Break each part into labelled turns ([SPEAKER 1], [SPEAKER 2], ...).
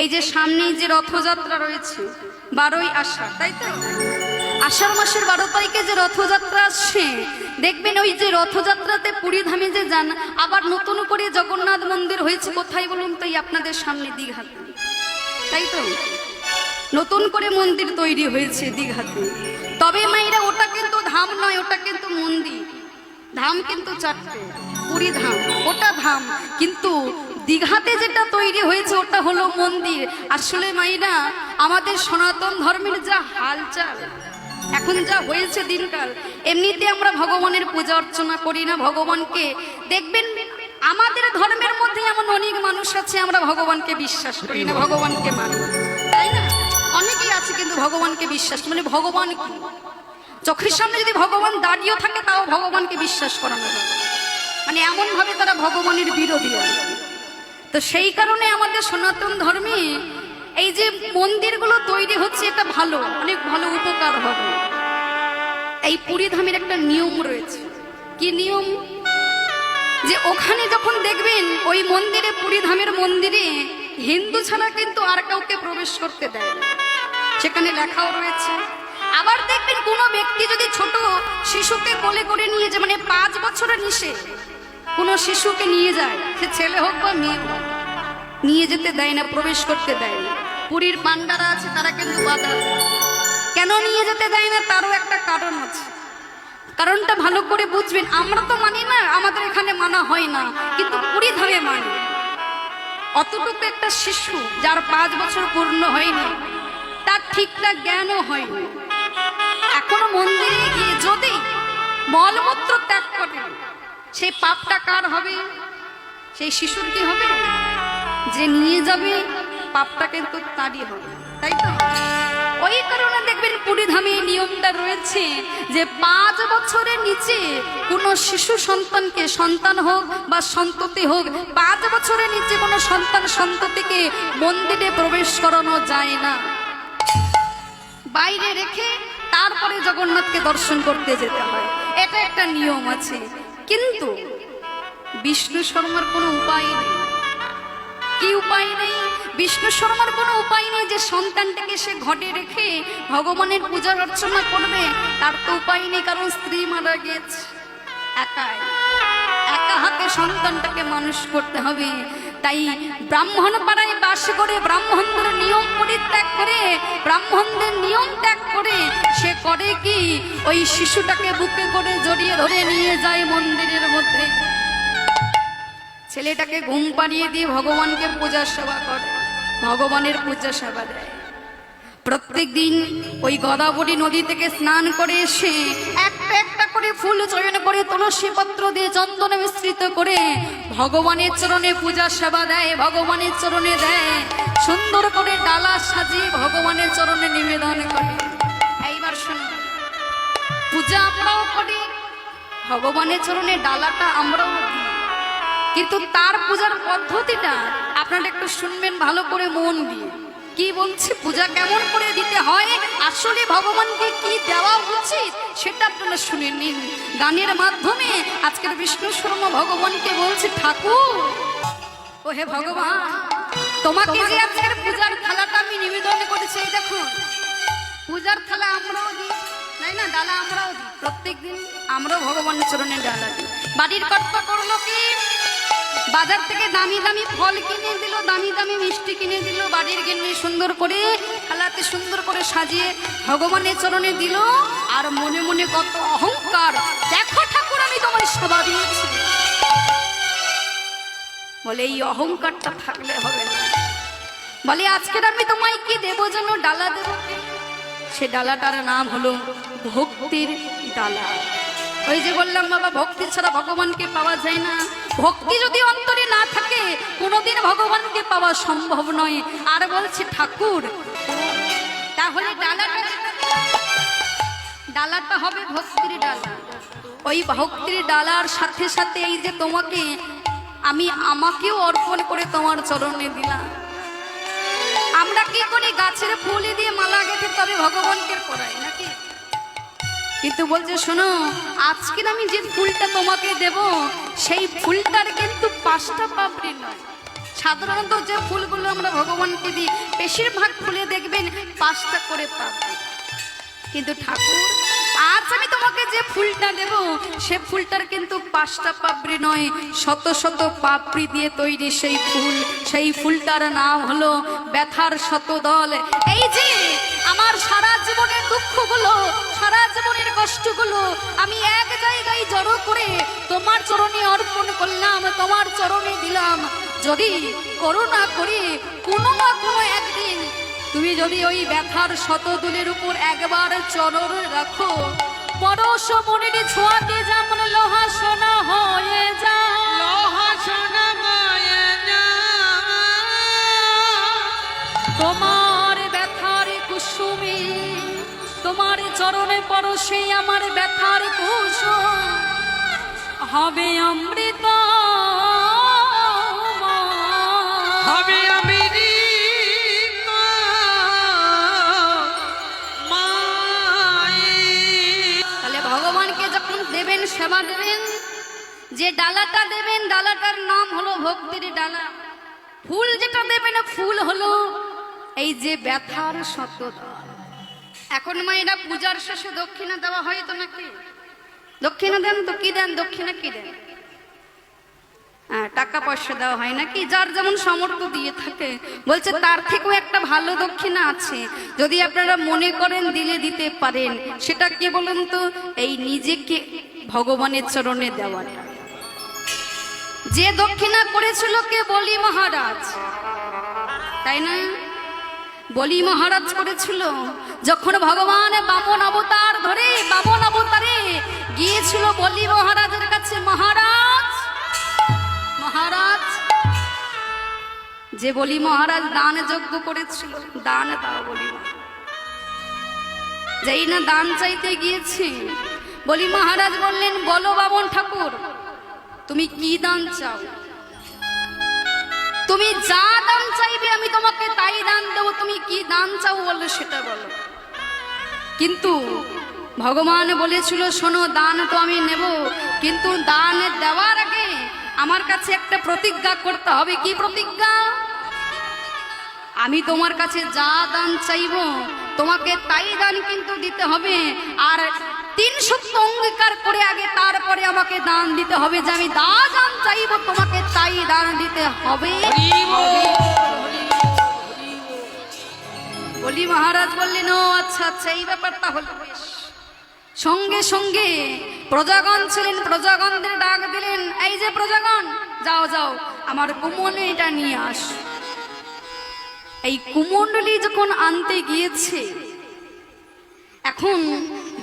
[SPEAKER 1] এই যে সামনেই যে রথযাত্রা রয়েছে, বারোই আষাঢ়, তাই তো? আষাঢ় মাসের বারো তারিখে যে রথযাত্রা আসছে, দেখবেন ওই যে রথযাত্রাতে পুরী ধামে যে যান, আবার নতুন করে জগন্নাথ মন্দির হয়েছে কোথায় বলুন তো এই আপনাদের সামনে দীঘাতে? তাই তো? নতুন করে মন্দির তৈরি হয়েছে দীঘাতে। তবে মাইরা ওটা কিন্তু ধাম নয়, ওটা কিন্তু মন্দির। ধাম কিন্তু চারটে, পুরী ধাম, ওটা ধাম। কিন্তু দীঘাতে যেটা তৈরি হয়েছে, ওটা হলো মন্দির। আসলে মাইনা আমাদের সনাতন ধর্মের যা হালচাল, এখন যা হয়েছে দিনকাল, এমনিতে আমরা ভগবানের পূজা অর্চনা করি না ভগবানকে। দেখবেন, আমাদের ধর্মের মধ্যে এমন অনেক মানুষ আছে, আমরা ভগবানকে বিশ্বাস করি না, ভগবানকে মানি। তাই না? অনেকেই আছে কিন্তু ভগবানকে বিশ্বাস মানে ভগবান চোখের সামনে যদি ভগবান দাঁড়িয়েও থাকে, তাও ভগবানকে বিশ্বাস করানো মানে এমন ভাবে তারা ভগবানের বিরোধী। তো সেই কারণে আমাদের সনাতন ধর্মে এই যে মন্দিরগুলো তৈরি হচ্ছে, এটা ভালো, অনেক ভালো উপকার হবে। এই পুরী ধামের একটা নিয়ম রয়েছে। কি নিয়ম? যে ওখানে যখন দেখবেন ওই মন্দিরে, পুরী ধামের মন্দিরে হিন্দু ছাড়া কিন্তু আর কাউকে প্রবেশ করতে দেয় সেখানে লেখাও রয়েছে। আবার দেখবেন কোনো ব্যক্তি যদি ছোট শিশুকে কোলে করে নিয়ে যায় মানে পাঁচ বছরের নিষে কোনো শিশুকে নিয়ে যায়, সে ছেলে হোক বা মেয়ে হোক, নিয়ে যেতে দেয় না, প্রবেশ করতে দেয় না। পুরীর পান্ডারা আছে, তারা কিন্তু বাধা। কেন নিয়ে যেতে দেয় না? তারও একটা কারণ আছে। কারণটা ভালো করে বুঝবেন। আমরা তো মানি না, আমাদের এখানে মানা হয় না, কিন্তু পুরী ধামে মানি। অতটুকু একটা শিশু যার পাঁচ বছর পূর্ণ হয়নি, তার ঠিকঠাক জ্ঞানও হয়নি। এখনও মন্দিরে গিয়ে যদি মলমূত্র ত্যাগ করে সেই পাপটা কার হবে? সেই শিশুর কি হবে? যে নিয়ে যাবে পাপটা কিন্তু তারই হবে, তাই তো? ওই কারণে দেখবেন পুরী ধামে নিয়মটা রয়েছে যে পাঁচ বছরের নিচে কোনো শিশু সন্তানকে সন্তান হোক বা সন্ততি হোক, পাঁচ বছরের নিচে কোনো সন্তান সন্ততিকে মন্দিরে প্রবেশ করানো যায় না। বাইরে রেখে তারপরে জগন্নাথকে দর্শন করতে যেতে হয়। এটা একটা নিয়ম আছে। কিন্তু বিষ্ণু শর্মার কোনো উপায় নেই। কি উপায় নেই? বিষ্ণু শর্মার কোনো উপায় নেই যে সন্তানটাকে সে ঘটে রেখে ভগবানের পূজা অর্চনা করবে? তার তো উপায় নেই, কারণ স্ত্রী মারা গেছে। একাই। একা হাতে সন্তানটাকে মানুষ করতে হবে। তাই ব্রাহ্মণ পাড়ায় বাস করে ব্রাহ্মণদের নিয়ম পরিত্যাগ করে, ব্রাহ্মণদের নিয়ম ত্যাগ করে সে করে কি? ওই শিশুটাকে বুকে করে জড়িয়ে ধরে নিয়ে যায় মন্দিরের মধ্যে। ছেলেটাকে ঘুম পাড়িয়ে দিয়ে ভগবানকে পূজা সেবা করে, ভগবানের পূজা সেবা দেয়। প্রত্যেক দিন ওই গদাবরী নদী থেকে স্নান করে এসে করে ফুল চয়ন করে তুলসী পত্র দিয়ে চন্দন মিশ্রিত করে ভগবানের চরণে পূজা সেবা দেয়, ভগবানের চরণে দেয়। সুন্দর করে ডালা সাজিয়ে ভগবানের চরণে নিবেদন করে। এইবার শুনুন। পূজা আমরাও করি, ভগবানের চরণে ডালাটা আমরাও কিন্তু তার পূজার পদ্ধতিটা আপনারা একটু শুনবেন, ভালো করে মন দিয়ে। কি বলছে? পূজা কেমন করে দিতে হয়? আসলে ভগবানকে কি দেওয়া উচিত? সেটা আপনারা শুনে নিন। গানের মাধ্যমে আজকের বিষ্ণু শর্মা ভগবানকে বলছে ঠাকুর ও হে ভগবান তোমাকে যে আজকের পূজার থালাটা আমি নিবেদন করেছি দেখুন। পূজার থালা আমরাও দিই তাই না? ডালা আমরাও দিই। প্রত্যেক দিন আমরাও ভগবানের চরণে ডালা দিই। বাড়ির কর্তা করল কি? বাজার থেকে দামি দামি ফল কিনে দিল, দামি দামি মিষ্টি কিনে দিল, বাড়ির গিন্নি সুন্দর করে থালাতে সুন্দর করে সাজিয়ে ভগবানের চরণে দিল, আর মনে মনে কত অহংকার। দেখো ঠাকুর, আমি তোমার সেবা দিয়েছি। বলে, এই অহংকারটা থাকলে হবে না। বলে, আজকের আমি তোমায় কি দেবো যেন? ডালা দেবো সে ডালাটার নাম হলো ভক্তির ডালা। ওই যে বললাম, বাবা, ভক্তি ছাড়া ভগবানকে পাওয়া যায় না। ভক্তি যদি অন্তরে না থাকে, কোনোদিন ভগবানকে পাওয়া সম্ভব নয়। আর বলছে, ঠাকুর, তাহলে ডালাটা ডালাটা হবে ভক্তির ডালা। ওই ভক্তির ডালার সাথে সাথে এই যে তোমাকে আমি আমাকেও অর্পণ করে তোমার চরণে দিলাম। আমরা কি করি? গাছের ফুল দিয়ে মালা গেঁথে তবে ভগবানকে পড়াই, নাকি? কিন্তু বলছে, শোনো, আজকের আমি যে ফুলটা তোমাকে দেব, সেই ফুলটার কিন্তু পাঁচটা পাপড়ি নয়। সাধারণত যে ফুলগুলো আমরা ভগবানকে দিই, বেশিরভাগ ফুলে দেখবেন পাঁচটা করে পাপড়ি। কিন্তু ঠাকুর আজ আমি তোমাকে যে ফুলটা দেব, সে ফুলটার কিন্তু পাঁচটা পাপড়ি নয়, শত শত পাপড়ি দিয়ে তৈরি সেই ফুল। সেই ফুলটার নাম হলো ব্যথার শতদল। এই যে, আমার সারা জীবনের দুঃখগুলো, সারা জীবনের কষ্টগুলো আমি এক জায়গায় জড়ো করে তোমার চরণে অর্পণ করলাম, তোমার চরণে দিলাম। যদি করুণা করে, কোনো না কোনো একদিন তুমি যদি ওই ব্যথার শতদুলের উপর একবার চরণ রাখো। পরশ মনের ছোঁয়াতে যেমন লোহা সোনা হয়ে যায়।
[SPEAKER 2] লোহা সোনা
[SPEAKER 1] তোমার ব্যথার কুসুমে তোমার চরণে পরশে আমার ব্যথার কুসুম। হবে অমৃত
[SPEAKER 2] হবে আমি
[SPEAKER 1] সেবা দেবেন যে ডালাটা দেবেন ডালাটার নাম হলো ভক্তির ডালা। ফুল যেটা দেবেন ফুল হলো এই যে ব্যথার শতদল এখন মায়েরা পূজার শেষে দক্ষিণা দেওয়া হয় তো নাকি? দক্ষিণা দেন তো কি দেন? দক্ষিণা কি দেন? হ্যাঁ, টাকা পয়সা দেওয়া হয় নাকি? যার যেমন সামর্থ্য দিয়ে থাকে। বলছে তার থেকেও একটা ভালো দক্ষিণা আছে। যদি আপনারা মনে করেন দিলে দিতে পারেন। সেটা কে বলেন তো? এই নিজেকে ভগবানের চরণে দেওয়াটা যে দক্ষিণা করেছিল কে বলি মহারাজ? তাই না? বলি মহারাজ করেছিল, যখন ভগবান বামন অবতার ধরে, বামন অবতারে গিয়েছিল বলি মহারাজের কাছে, মহারাজ মহারাজ, যে বলি মহারাজ দান যজ্ঞ করেছিল, দান দাও বলি যেই না দান চাইতে গিয়েছে বলি মহারাজ বললেন, বলো বামন ঠাকুর, তুমি কি দান চাও? তুমি যা দান চাইবে আমি তোমাকে তাই দান দেবো, তুমি কি দান চাও বললে সেটা বলো। কিন্তু ভগবান বলেছিল, শোনো, দান তো আমি নেব, কিন্তু দান দেওয়ার আগে আমার কাছে একটা প্রতিজ্ঞা করতে হবে। কি প্রতিজ্ঞা? আমি তোমার কাছে যা দান চাইব, তোমাকে তাই দান কিন্তু দিতে হবে, আর তিন সত্য অঙ্গীকার করে আগে তারপরে আমাকে দান দিতে হবে যে আমি দা দান চাইব, তোমাকে তাই দান দিতে হবে। বলি মহারাজ বললেন, ও আচ্ছা আচ্ছা এই ব্যাপারটা হলো বেশ। সঙ্গে সঙ্গে প্রজাগণ ছিলেন, প্রজাগণদের ডাক দিলেন, এই যে প্রজাগণ, যাও যাও, আমার কুমনে এটা নিয়ে আস। এই কুমণ্ডলী যখন আনতে গিয়েছে, এখন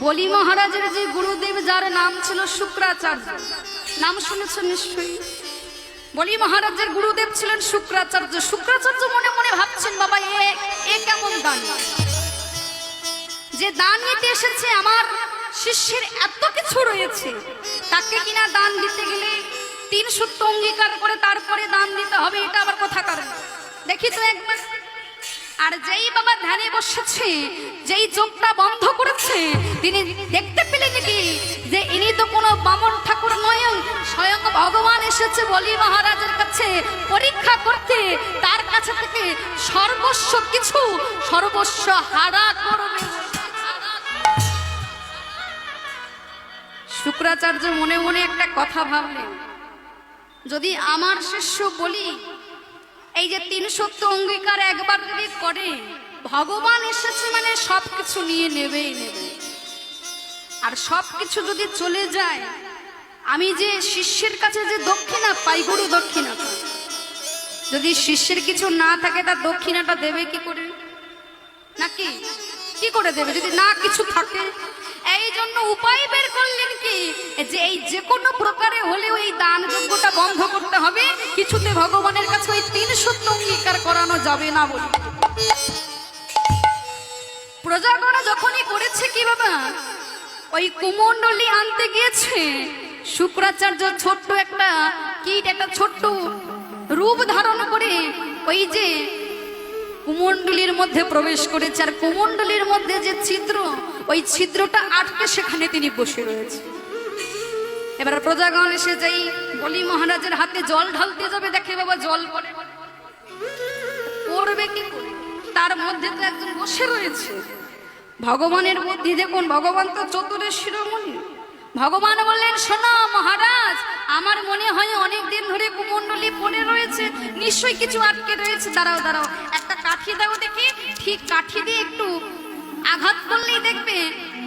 [SPEAKER 1] বলি মহারাজের যে গুরুদেব, যার নাম ছিল শুক্রাচার্য। নাম শুনেছ নিশ্চয়ই? বলি মহারাজের গুরুদেব ছিলেন শুক্রাচার্য। শুক্রাচার্য মনে মনে ভাবছেন, বাবা, এ এ কেমন দান? যে দান নিতে এসেছে, আমার শিষ্যের এত কিছু রয়েছে। তাকে কিনা দান দিতে গেলে তিন সূত্র অঙ্গীকার করে তারপরে দান দিতে হবে, এটা আবার কথা কারণ দেখি তো একবার। আর যেই বাবা ধ্যানে বসেছে, যেই চোখটা বন্ধ করেছে, তিনি দেখতে পেলেন কি? যে ইনি তো কোনো বামন ঠাকুর নয়, স্বয়ং ভগবান এসেছে বলি মহারাজের কাছে পরীক্ষা করতে। তার কাছে থেকে সর্বস্ব কিছু, সর্বস্ব হারা করবে। শুক্রাচার্য মনে মনে একটা কথা ভাবলেন। যদি আমার শিষ্য বলি এই যে তিন সত্য অঙ্গীকার একবার যদি করে, ভগবান এসেছে মানে সব কিছু নিয়ে নেবেই নেবে। আর সব কিছু যদি চলে যায়, আমি যে শিষ্যের কাছে যে দক্ষিণা পাই, গুরু দক্ষিণা যদি শিষ্যের কিছু না থাকে, তার দক্ষিণাটা দেবে কি করে? নাকি? কি করে দেবে? যদি না কিছু থাকে এই জন্য উপায় বের করলেন কি? যে এই যে কোনো প্রকারে হলেও এই দান যজ্ঞটা বন্ধ করতে হবে, কিছুতে ভগবানের কাছে ওই তিন অঙ্গীকার করানো যাবে না বলে। প্রজাগণ যখনই করেছে কি বাবা ওই কুমণ্ডলী আনতে গিয়েছে। শুক্রাচার্য ছোট্ট একটা কীট একটা ছোট্ট রূপ ধারণ করে ওই যে কুমণ্ডলীর মধ্যে প্রবেশ করেছে। আর কুমণ্ডলীর মধ্যে যে ছিদ্র ওই ছিদ্রটা আটকে সেখানে তিনি বসে রয়েছে এবার প্রজাগণ এসে যাই বলি মহারাজের হাতে জল ঢালতে যাবে, দেখে বাবা জল পড়ে। পড়বে কি তার মধ্যে তো একজন বসে রয়েছে। ভগবানের বুদ্ধি দেখুন, ভগবান তো চতুরের শিরোমণি। ভগবান বললেন, শোনো মহারাজ, আমার মনে হয় অনেক দিন ধরে কুমণ্ডলী পড়ে রয়েছে, নিশ্চয়ই কিছু আটকে রয়েছে। দাঁড়াও দাঁড়াও, একটা কাঠি দাও দেখি। ঠিক কাঠি দিয়ে একটু আঘাত করলেই দেখবে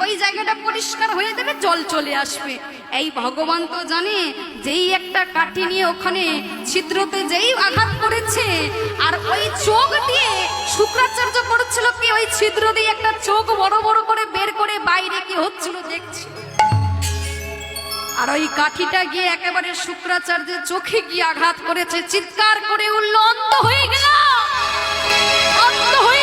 [SPEAKER 1] ওই জায়গাটা পরিষ্কার হয়ে যাবে, জল চলে আসবে। এই ভগবান তো জানে, যেই একটা কাঠি নিয়ে ওখানে ছিদ্রতে যেই আঘাত করেছে, আর ওই চোখ দিয়ে শুক্রাচার্য করছিল কি, ওই ছিদ্র দিয়ে একটা চোখ বড় বড় করে বের করে বাইরে কি হচ্ছিল দেখছি। আর ওই কাঠিটা গিয়ে একেবারে শুক্রাচার্যের চোখে গিয়ে আঘাত করেছে, চিৎকার করে উঠল অন্ত হয়ে গেল অন্ধ হয়ে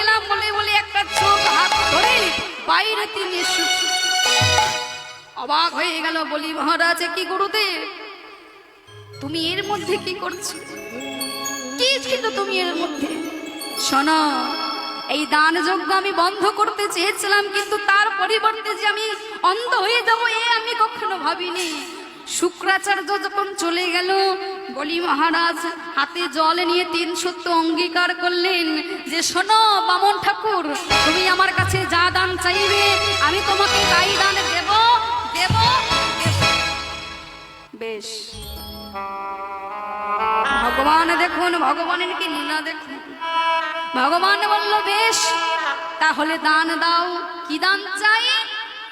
[SPEAKER 1] হয়ে বলে বলে একটা চোখ হাত ধরে বাইরে তিনি অবাক হয়ে গেল, বলি, মহারাজ কি গুরুদেব? তুমি এর মধ্যে কি করছ? কি ছিল তুমি এর মধ্যে? শোনো, এই দান যজ্ঞ আমি বন্ধ করতে চেয়েছিলাম, কিন্তু তার পরিবর্তে যে আমি অন্ধ হয়ে যাব, এ আমি কখনো ভাবিনি। শুক্রাচার্য যখন চলে গেল, বলি, মহারাজ, হাতে জল নিয়ে তিন সত্য অঙ্গীকার করলেন যে, শোনো, বামন ঠাকুর, তুমি আমার কাছে যা দান চাইবে, আমি তোমাকে তাই দান দেব দেব। বেশ। ভগবান দেখুন, ভগবানের কি লীলা দেখুন। ভগবান বলল, বেশ, তাহলে দান দাও। কি দান চাই?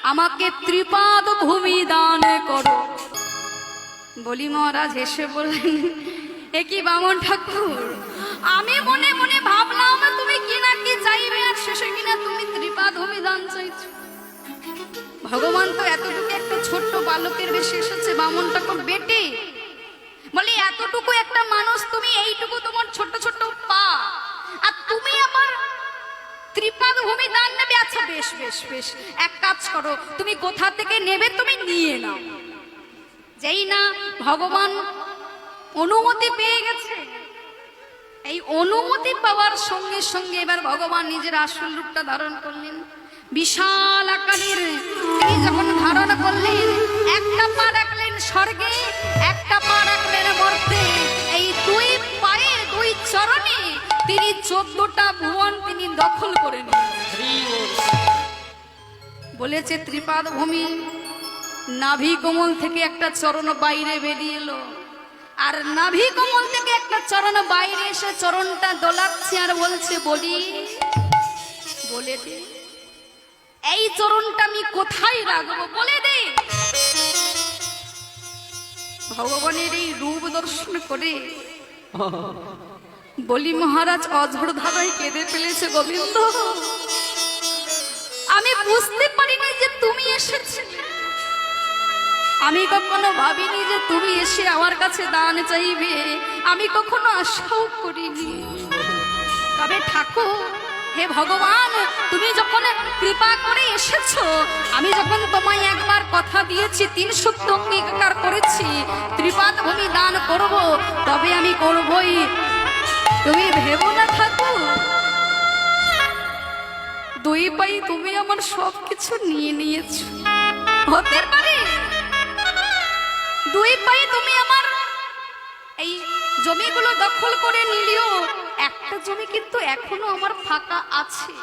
[SPEAKER 1] আমাকে ত্রিপাদ ভূমি দান করো। বলি মহারাজ হেসে বললেন, এ কি বামন ঠাকুর? আমি মনে মনে ভাবলাম, তুমি কি না কি চাইবে আর শেষে কিনা তুমি ত্রিপাদ ভূমি দান চাইছো? ভগবান তো এতটুকু একটা ছোট্ট বালকের বেশি এসেছে, বামন ঠাকুর, বেটে। বলি, এতটুকু একটা মানুষ, তুমি এইটুকু তোমার ছোট ছোট পা। আর তুমি আমার ত্রিপাদ ভূমি দান নেবে। আচ্ছা বেশ বেশ বেশ। এক কাজ করো, তুমি কোথা থেকে নেবে তুমি নিয়ে নাও। যেই না ভগবান অনুমতি পেয়ে গেছে, এই অনুমতি পাওয়ার সঙ্গে সঙ্গে এবার ভগবান নিজের আসল রূপটা ধারণ করলেন। বিশাল আকারের তিনি যখন ধারণ করলেন, একটা পা রাখলেন স্বর্গে, একটা পা রাখলেন মর্তে। এই দুই পায়ে, দুই চরণে তিনি চোদ্দটা ভুবন তিনি দখল করে নিলেন। বলেছে ত্রিপাদ ভূমি নাভি কোমল থেকে একটা চরণ বাইরে বেরিয়ে এলো। আর নাভি কোমল থেকে একটা চরণ বাইরে এসে চরণটা দোলাচ্ছে আর বলছে, বলি, বলে দে। এই চরণটা আমি কোথায় রাখব বলে দে। ভগবানের এই রূপ দর্শন করে বলি, মহারাজ অঝড় ধারায় কেঁদে ফেলেছে গোবিন্দ। আমি বুঝতে পারিনি যে তুমি এসেছে আমি কখনো ভাবিনি যে তুমি এসে আমার কাছে দান চাইবে। আমি কখনো আশাও করিনি। তবে ঠাকুর, হে ভগবান, তুমি যখন কৃপা করে এসেছ, আমি যখন তোমায় একবার কথা দিয়েছি, তিন সত্য অঙ্গীকার করেছি, ত্রিপাদ ভূমি দান করব, তবে আমি করবই। তুমি ভেবো না ঠাকুর? দুই পাই তুমি আমার সব কিছু নিয়ে নিয়েছো। হতে পারে দুই পাই তুমি আমার এই জমিগুলো দখল করে নিলিও। একটা জমি কিন্তু এখনও আমার ফাঁকা আছে।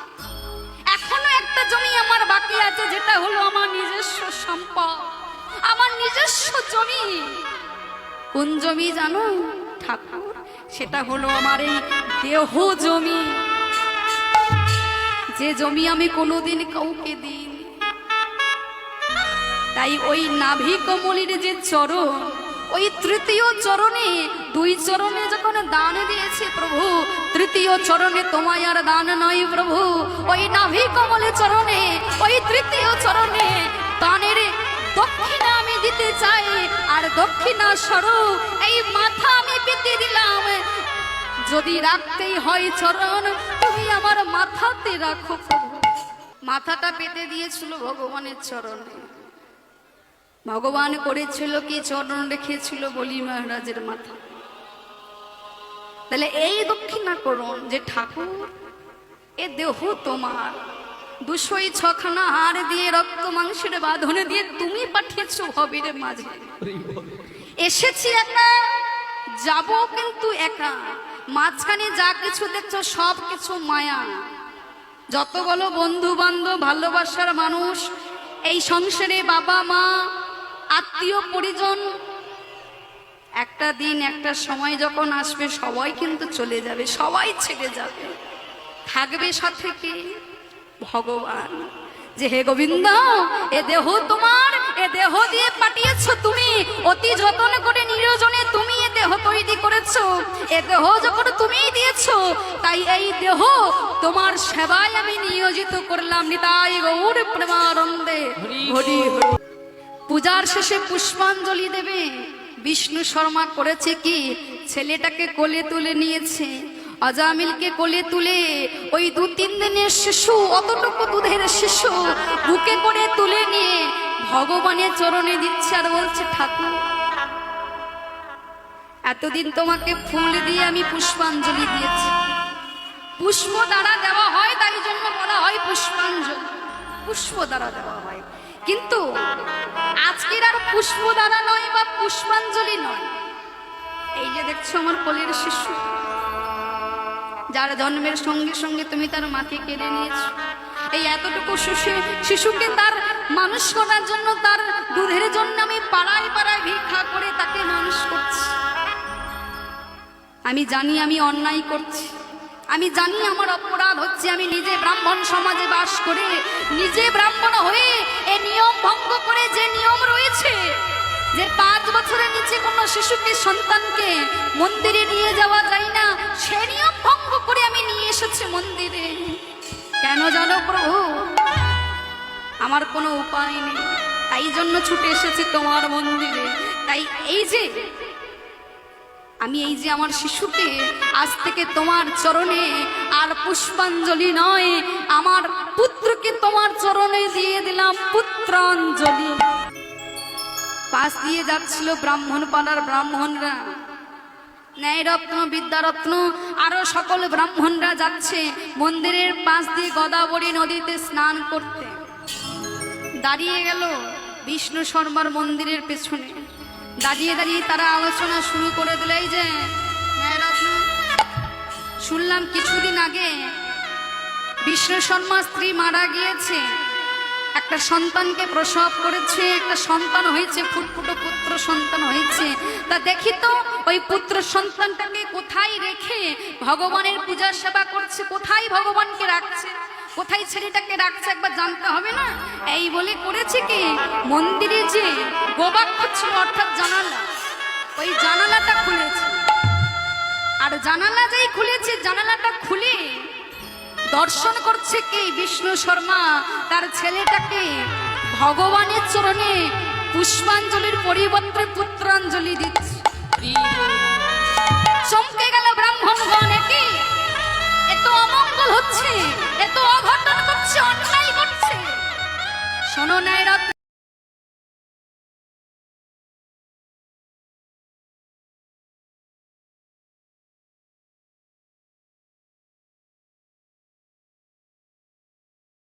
[SPEAKER 1] এখনও একটা জমি আমার বাকি আছে, যেটা হলো আমার নিজস্ব সম্পদ। আমার নিজস্ব জমি। কোন জমি জানো? ঠাকুর, সেটা হলো আমার এই দেহ জমি। যে জমি আমি কোনোদিন কাউকে দিইনি। তাই ওই নাভি কমলির যে চরণ, ওই তৃতীয় চরণে, দুই চরণে যখন দান দিয়েছে প্রভু, তৃতীয় চরণে তোমায় আর দান নয় প্রভু, ওই নাভি কমলে চরণে, ওই তৃতীয় চরণে দানের দক্ষিণা আমি দিতে চাই, আর দক্ষিণা স্বরূপ এই মাথা আমি পেতে দিলাম। যদি রাখতেই হয় চরণ, তুমি আমার মাথাতে রাখো প্রভু। মাথাটা পেতে দিয়েছিল ভগবানের চরণে। ভগবান করেছিল কি, চরণ রেখেছিল বলি মহারাজের মাথা। তাহলে এই দক্ষিণা করুন যে ঠাকুর, এ দেহ তোমার। দুশোই ছখানা হাড় দিয়ে রক্ত মাংসের বাঁধনে দিয়ে তুমি পাঠিয়েছ হবির মাঝে। এসেছি একা, যাব কিন্তু একা। মাঝখানে যা কিছু দেখছ, সব কিছু মায়া। যত বলো বন্ধু বান্ধব ভালোবাসার মানুষ, এই সংসারে বাবা মা আত্মীয় পরিজন। একটা দিন, একটা সময় যখন আসবে, সবাই কিন্তু চলে যাবে, সবাই ছেড়ে যাবে। থাকবে সাথে কি? ভগবান। যে হে গোবিন্দ, এ দেহ তোমার, এ দেহ দিয়ে পাঠিয়েছো তুমি। অতি যতন করে, নিরজনে তুমি এ দেহ তৈরি করেছ। এ দেহ যখন তুমিই দিয়েছ, তাই এই দেহ তোমার সেবায় আমি নিয়োজিত করলাম। নিতাই গৌর প্রেমানন্দে। হরি হরি। পূজার শেষে পুষ্পাঞ্জলি দেবে। বিষ্ণু শর্মা করেছে কি? ছেলেটাকে কোলে তুলে নিয়েছে। অজামিলকে কোলে তুলে ওই দু তিন দিনের শিশু, অতটুকু দুধের শিশু, বুকে করে তুলে নিয়ে ভগবানের চরণে দিচ্ছে আর বলছে, ঠাকুর, এতদিন তোমাকে ফুল দিয়ে আমি পুষ্পাঞ্জলি দিয়েছি। পুষ্প দ্বারা দেওয়া হয়, তাই জন্য বলা হয় পুষ্পাঞ্জলি। পুষ্প দ্বারা দেওয়া হয়। কিন্তু আজকের আর পুষ্প দ্বারা নয় বা পুষ্পাঞ্জলি নয়। এই যে দেখছ আমার কোলের শিশু, যার জন্মের সঙ্গে সঙ্গে তুমি তার মাকে কেড়ে নিয়েছো। এই এতটুকু শিশু, শিশুকে তার মানুষ করার জন্য, তার দুধের জন্য আমি পাড়ায় পাড়ায় ভিক্ষা করে তাকে মানুষ করছি। আমি জানি আমি অন্যায় করছি। আমি জানি আমার অপরাধ হচ্ছে আমি নিজে ব্রাহ্মণ সমাজে বাস করে নিজে ব্রাহ্মণ হয়ে এ নিয়ম ভঙ্গ করে যে নিয়ম রয়েছে, যে পাঁচ বছরের নিচে কোনো শিশুকে, সন্তানকে মন্দিরে নিয়ে যাওয়া যায় না, সে নিয়ম ভঙ্গ করে আমি নিয়ে এসেছি মন্দিরে। কেন জানো প্রভু? আমার কোনো উপায় নেই। তাই জন্য ছুটে এসেছি তোমার মন্দিরে। তাই এই যে আমি এই যে আমার শিশুকে আজ থেকে তোমার চরণে আর পুষ্পাঞ্জলি নয়, আমার পুত্রকে তোমার চরণে দিয়ে দিলাম পুত্রাঞ্জলি। পাশ দিয়ে যাচ্ছিল ব্রাহ্মণ পাড়ার ব্রাহ্মণরা। ন্যায়রত্ন, বিদ্যারত্ন, আরও সকল ব্রাহ্মণরা যাচ্ছে মন্দিরের পাশ দিয়ে গদাবরী নদীতে স্নান করতে। দাঁড়িয়ে গেল বিষ্ণু শর্মার মন্দিরের পেছনে। দাঁড়িয়ে দাঁড়িয়ে তারা আলোচনা শুরু করে দিলেই যে ন্যায়রত্ন শুনলাম কিছুদিন আগে বিষ্ণু শর্মা স্ত্রী মারা গিয়েছে। একটা সন্তানকে প্রসব করেছে, একটা সন্তান হয়েছে, ফুটফুটো পুত্র সন্তান হয়েছে। তা দেখি তো, ওই পুত্র সন্তানটাকে কোথায় রেখে ভগবানের পূজার সেবা করছে, কোথায় ভগবানকে রাখছে? কোথায় ছেলেটাকে রাখছে একবার জানতে হবে না? এই বলে করেছে কি? মন্দিরে যে গোবাক্ষ ছিল, অর্থাৎ জানালা। ওই জানালাটা খুলেছে। আর জানালা যেই খুলেছে, জানালাটা খুলে দর্শন করছে কি? বিষ্ণু শর্মা। তার ছেলেটাকে ভগবানের চরণে পুষ্পাঞ্জলির পরিবর্তে পুত্রাঞ্জলি দিচ্ছে। চমকে গেল ব্রাহ্মণগণ কি এত অমঙ্গল। হচ্ছে? এত অঘটন করছে অন্যায় করছে। শোনো ন্যায়